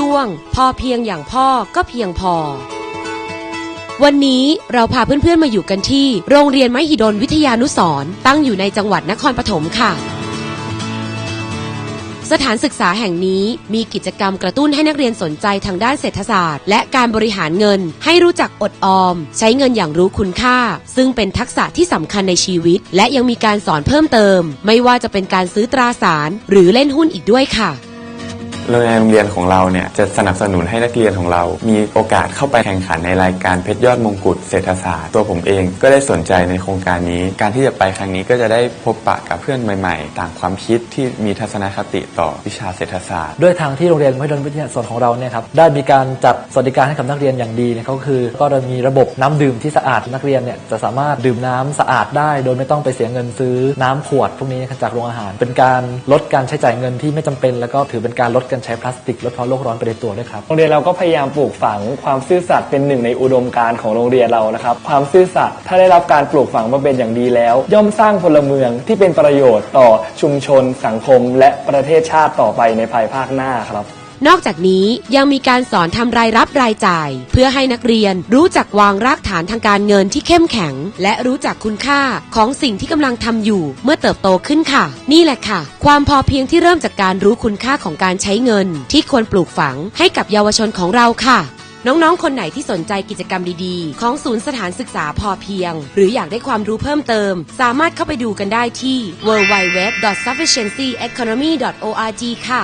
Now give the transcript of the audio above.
ช่วง พอเพียงอย่างพ่อก็เพียงพอ วันนี้เราพาเพื่อนๆมาอยู่กันที่ โรงเรียนไมหิดลวิทยานุสร์ตั้งอยู่ในจังหวัดนครปฐมค่ะ สถานศึกษาแห่งนี้มีกิจกรรมกระตุ้นให้นักเรียนสนใจทางด้านเศรษฐศาสตร์ และการบริหารเงิน ให้รู้จักอดออม ใช้เงินอย่างรู้คุณค่า ซึ่งเป็นทักษะที่สำคัญในชีวิต และยังมีการสอนเพิ่มเติม ไม่ว่าจะเป็นการซื้อตราสาร หรือเล่นหุ้นอีกด้วยค่ะ โรงเรียนโรงเรียนของเราเนี่ยจะสนับสนุนให้นักเรียนของเรา มีโอกาสเข้าไปแข่งขันในรายการเพชรยอดมงกุฎเศรษฐศาสตร์ ตัวผมเองก็ได้สนใจในโครงการนี้ การที่จะไปครั้งนี้ก็จะได้พบปะกับเพื่อนใหม่ ๆ ต่างความคิดที่มีทัศนคติต่อวิชาเศรษฐศาสตร์ ด้วยทางที่โรงเรียนมหิดลวิทยาส่วนของเราเนี่ยครับได้มีการจัดสวัสดิการให้กับนักเรียนอย่างดีเนี่ยก็คือ ก็จะมีระบบน้ำดื่มที่สะอาดนักเรียนเนี่ยจะสามารถดื่มน้ำสะอาดได้ โดยไม่ต้องไปเสียเงินซื้อน้ำขวดพวกนี้จากโรงอาหาร เป็นการลดการใช้จ่ายเงินที่ไม่จำเป็น แล้วก็ถือเป็นการลดการใช้พลาสติกลดภาวะโลกร้อนไปในตัวด้วยครับ โรงเรียนเราก็พยายามปลูกฝังความซื่อสัตย์เป็นหนึ่งในอุดมการณ์ของโรงเรียนเรานะครับ ความซื่อสัตย์ถ้าได้รับการปลูกฝังมาเป็นอย่างดีแล้ว ย่อมสร้างพลเมืองที่เป็นประโยชน์ต่อชุมชน สังคม และประเทศชาติต่อไปในภายภาคหน้าครับ นอกจากนี้ยังมีการสอนทำรายรับรายจ่าย เพื่อให้นักเรียนรู้จักวางรากฐานทางการเงินที่เข้มแข็ง และรู้จักคุณค่าของสิ่งที่กำลังทำอยู่เมื่อเติบโตขึ้นค่ะ นี่แหละค่ะ ความพอเพียงที่เริ่มจากการรู้คุณค่าของการใช้เงิน ที่ควรปลูกฝังให้กับเยาวชนของเราค่ะน้อง ๆ คนไหนที่สนใจกิจกรรมดีๆ ของศูนย์สถานศึกษาพอเพียง หรืออยากได้ความรู้เพิ่มเติม สามารถเข้าไปดูกันได้ที่ www.sufficiency economy.org ค่ะ